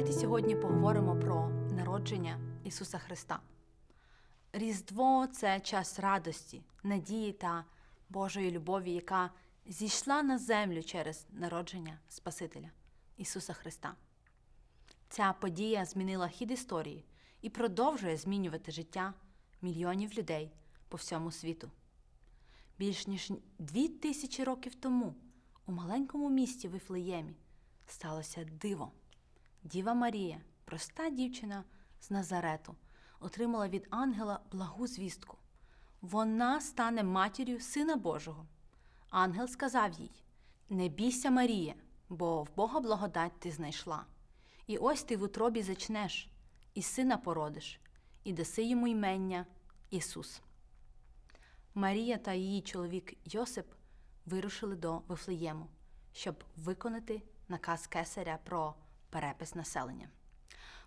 Давайте сьогодні поговоримо про народження Ісуса Христа. Різдво це час радості, надії та Божої любові, яка зійшла на землю через народження Спасителя Ісуса Христа. Ця подія змінила хід історії і продовжує змінювати життя мільйонів людей по всьому світу. Більш ніж дві тисячі років тому у маленькому місті Вифлеємі сталося диво. Діва Марія, проста дівчина з Назарету, отримала від ангела благу звістку. Вона стане матір'ю Сина Божого. Ангел сказав їй: Не бійся, Марія, бо в Бога благодать ти знайшла. І ось ти в утробі зачнеш, і сина породиш, і даси йому ймення Ісус. Марія та її чоловік Йосип вирушили до Вифлеєму, щоб виконати наказ кесаря про перепис населення.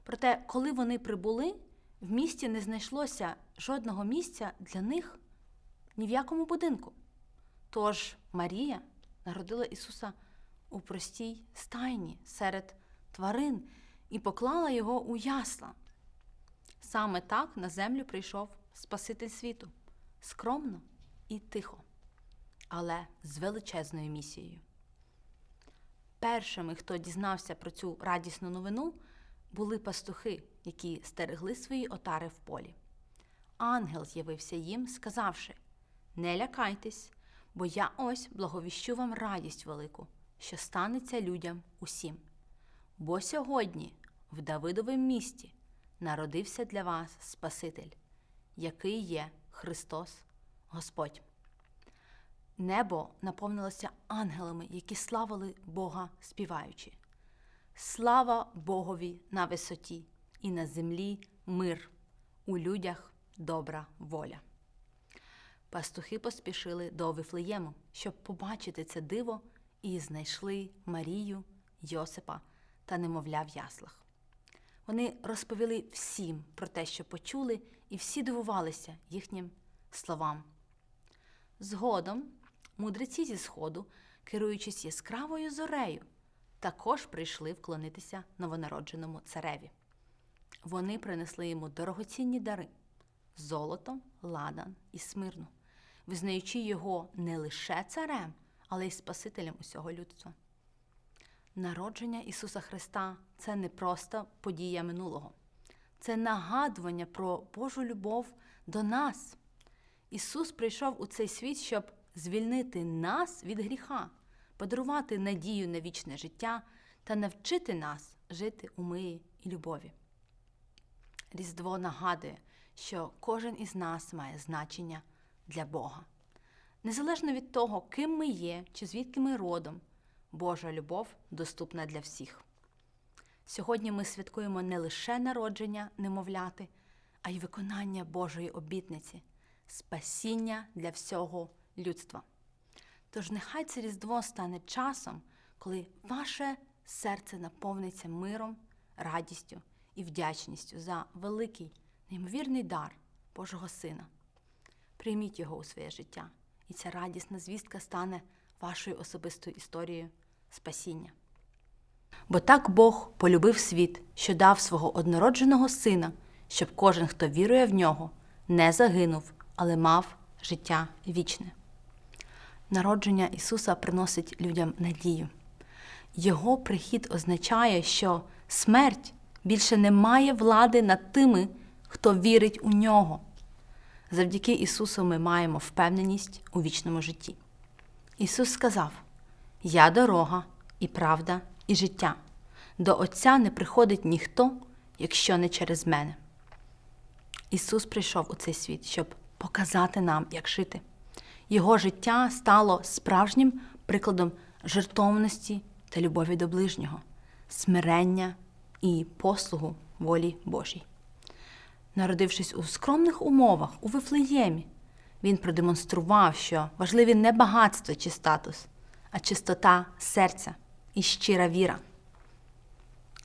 Проте, коли вони прибули, в місті не знайшлося жодного місця для них ні в якому будинку. Тож Марія народила Ісуса у простій стайні серед тварин і поклала його у ясла. Саме так на землю прийшов Спаситель світу скромно і тихо, але з величезною місією. Першими, хто дізнався про цю радісну новину, були пастухи, які стерегли свої отари в полі. Ангел з'явився їм, сказавши: Не лякайтесь, бо я ось благовіщу вам радість велику, що станеться людям усім. Бо сьогодні в Давидовім місті народився для вас Спаситель, який є Христос Господь. Небо наповнилося ангелами, які славили Бога співаючи. Слава Богові на висоті, і на землі мир, у людях добра воля. Пастухи поспішили до Вифлеєму, щоб побачити це диво, і знайшли Марію, Йосипа та немовля в яслах. Вони розповіли всім про те, що почули, і всі дивувалися їхнім словам. Згодом мудреці зі сходу, керуючись яскравою зорею, також прийшли вклонитися новонародженому цареві. Вони принесли йому дорогоцінні дари золото, ладан і смирну, визнаючи його не лише царем, але й Спасителем усього людства. Народження Ісуса Христа це не просто подія минулого, це нагадування про Божу любов до нас. Ісус прийшов у цей світ, щоб звільнити нас від гріха, подарувати надію на вічне життя та навчити нас жити у мирі і любові. Різдво нагадує, що кожен із нас має значення для Бога. Незалежно від того, ким ми є чи звідки ми родом, Божа любов доступна для всіх. Сьогодні ми святкуємо не лише народження немовляти, а й виконання Божої обітниці, спасіння для всього людства. Тож нехай це Різдво стане часом, коли ваше серце наповниться миром, радістю і вдячністю за великий, неймовірний дар Божого Сина. Прийміть його у своє життя, і ця радісна звістка стане вашою особистою історією спасіння. Бо так Бог полюбив світ, що дав свого однородженого сина, щоб кожен, хто вірує в нього, не загинув, але мав життя вічне. Народження Ісуса приносить людям надію. Його прихід означає, що смерть більше не має влади над тими, хто вірить у нього. Завдяки Ісусу ми маємо впевненість у вічному житті. Ісус сказав: Я дорога і правда, і життя. До Отця не приходить ніхто, якщо не через мене. Ісус прийшов у цей світ, щоб показати нам, як жити. Його життя стало справжнім прикладом жертовності та любові до ближнього, смирення і послугу волі Божій. Народившись у скромних умовах у Вифлеємі, він продемонстрував, що важливі не багатство чи статус, а чистота серця і щира віра.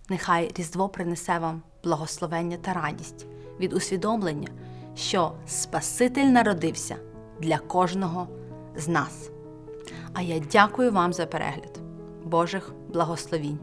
Нехай Різдво принесе вам благословення та радість від усвідомлення, що Спаситель народився для кожного з нас. А я дякую вам за перегляд. Божих благословінь!